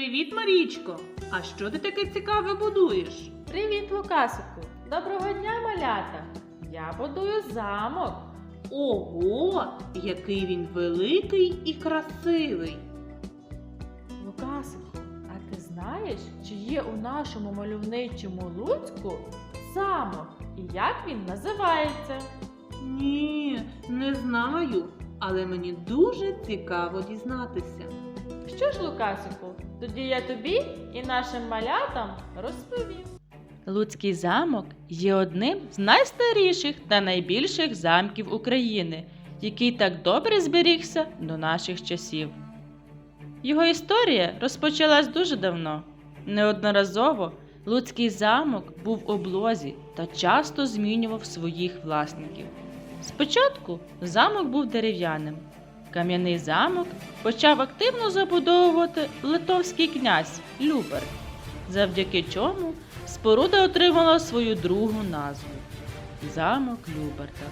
Привіт, Марічко! А що ти таке цікаве будуєш? Привіт, Лукасику! Доброго дня, малята! Я будую замок. Ого, який він великий і красивий! Лукасику, а ти знаєш, чи є у нашому мальовничому Луцьку замок і як він називається? Ні, не знаю, але мені дуже цікаво дізнатися. Що ж, Лукасику, тоді я тобі і нашим малятам розповім. Луцький замок є одним з найстаріших та найбільших замків України, який так добре зберігся до наших часів. Його історія розпочалась дуже давно. Неодноразово Луцький замок був в облозі та часто змінював своїх власників. Спочатку замок був дерев'яним. Кам'яний замок почав активно забудовувати литовський князь Любер, завдяки чому споруда отримала свою другу назву Замок Люберта.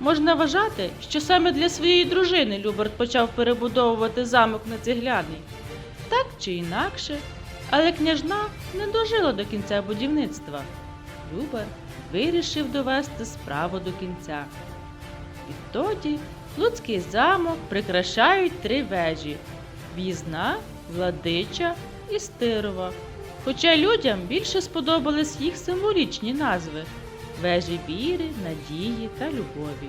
Можна вважати, що саме для своєї дружини Люберт почав перебудовувати замок на цегляний. Так чи інакше, але княжна не дожила до кінця будівництва. Любер вирішив довести справу до кінця. Відтоді Луцький замок прикрашають три вежі в'їзна, владича і стирова. Хоча людям більше сподобались їх символічні назви вежі віри, надії та любові.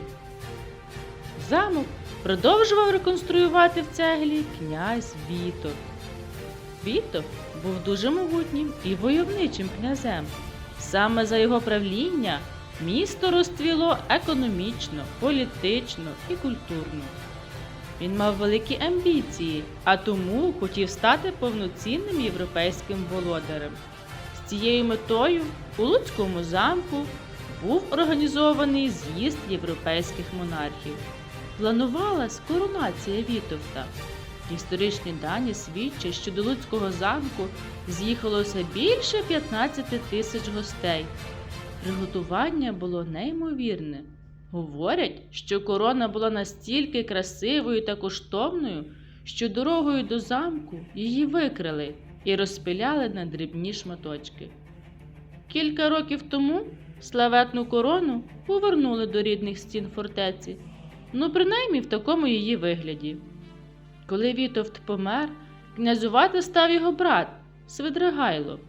Замок продовжував реконструювати в цеглі князь Вітов. Вітов був дуже могутнім і войовничим князем. Саме за його правління місто розцвіло економічно, політично і культурно. Він мав великі амбіції, а тому хотів стати повноцінним європейським володарем. З цією метою у Луцькому замку був організований з'їзд європейських монархів. Планувалась коронація Вітовта. Історичні дані свідчать, що до Луцького замку з'їхалося більше 15 тисяч гостей. Приготування було неймовірне. Говорять, що корона була настільки красивою та коштовною, що дорогою до замку її викрили і розпиляли на дрібні шматочки. Кілька років тому славетну корону повернули до рідних стін фортеці, ну принаймні в такому її вигляді. Коли Вітовт помер, князювати став його брат Свидригайло.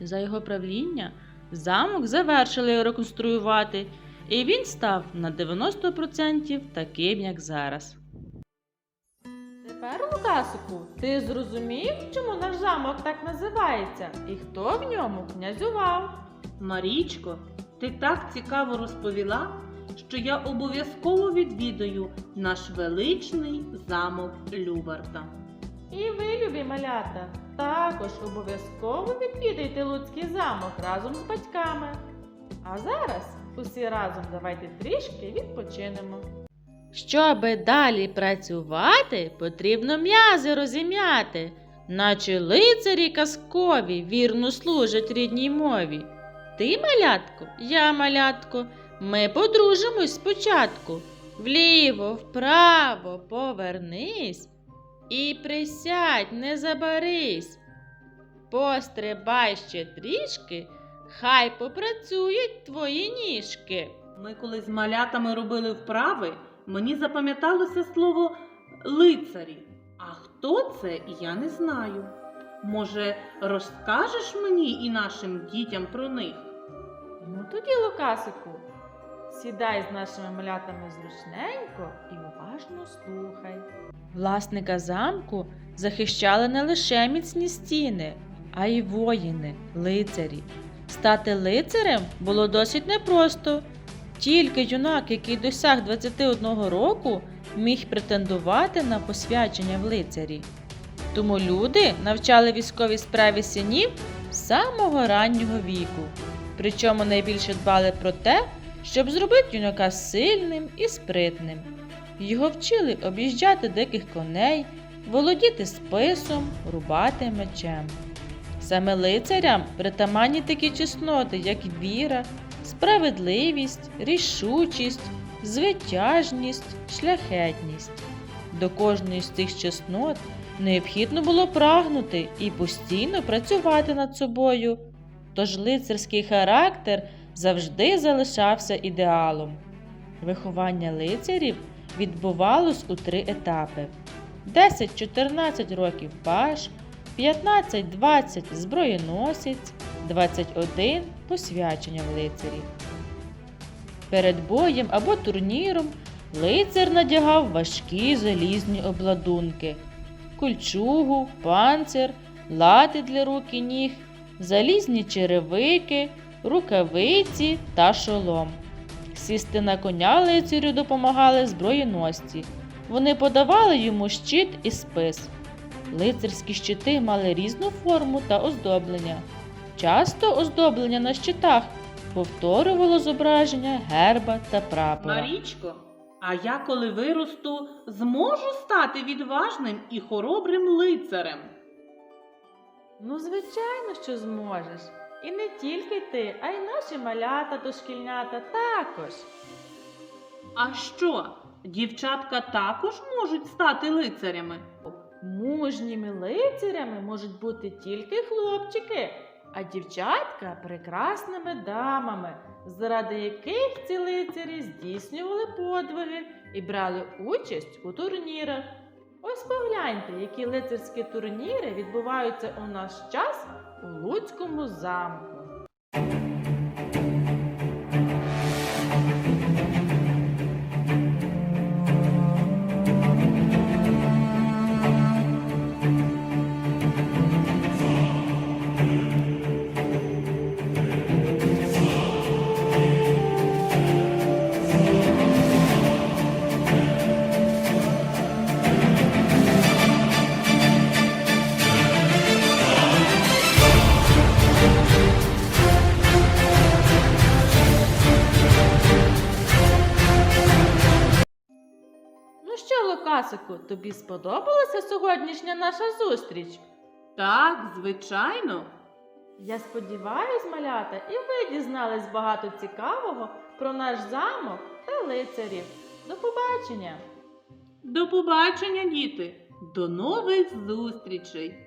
За його правління замок завершили реконструювати, і він став на 90% таким, як зараз. Тепер, Лукасику, ти зрозумів, чому наш замок так називається і хто в ньому князював? Марічко, ти так цікаво розповіла, що я обов'язково відвідаю наш величний замок Любарта. І ви, любі малята, також обов'язково відвідайте Луцький замок разом з батьками. А зараз усі разом давайте трішки відпочинемо. Щоби далі працювати, потрібно м'язи розім'яти, наче лицарі казкові вірно служать рідній мові. Ти, малятко, я малятко, ми подружимось спочатку. Вліво, вправо повернись і присядь, не забарись. Пострибай ще трішки, хай попрацюють твої ніжки. Ми коли з малятами робили вправи, мені запам'яталося слово лицарі. А хто це, я не знаю. Може, розкажеш мені і нашим дітям про них? Ну тоді, Лукасику, сідай з нашими малятами зручненько і уважно слухай. Власника замку захищали не лише міцні стіни, а й воїни, лицарі. Стати лицарем було досить непросто. Тільки юнак, який досяг 21 року, міг претендувати на посвячення в лицарі. Тому люди навчали військовій справі синів з самого раннього віку. Причому найбільше дбали про те, щоб зробити юнака сильним і спритним. Його вчили об'їжджати диких коней, володіти списом, рубати мечем. Саме лицарям притаманні такі чесноти, як віра, справедливість, рішучість, звитяжність, шляхетність. До кожної з цих чеснот Необхідно було прагнути і постійно працювати над собою. Тож лицарський характер завжди залишався ідеалом. Виховання лицарів відбувалось у три етапи: 10-14 років паш, 15-20 зброєносець, 21 посвячення в лицарі. Перед боєм або турніром лицар надягав важкі залізні обладунки, кульчугу, панцир, лати для рук і ніг, залізні черевики, рукавиці та шолом. Сісти на коня лицарю допомагали зброєносці. Вони подавали йому щит і спис. Лицарські щити мали різну форму та оздоблення. Часто оздоблення на щитах повторювало зображення герба та прапора. Марічко, а я коли виросту, зможу стати відважним і хоробрим лицарем. Ну, звичайно, що зможеш. І не тільки ти, а й наші малята дошкільнята також. А що, дівчатка також можуть стати лицарями? Мужніми лицарями можуть бути тільки хлопчики, а дівчатка прекрасними дамами, заради яких ці лицарі здійснювали подвиги і брали участь у турнірах. Ось погляньте, які лицарські турніри відбуваються у наш час у Луцькому замку. Що, тобі сподобалася сьогоднішня наша зустріч? Так, звичайно. Я сподіваюсь, малята, і ви дізнались багато цікавого про наш замок та лицарів. До побачення! До побачення, діти. До нових зустрічей.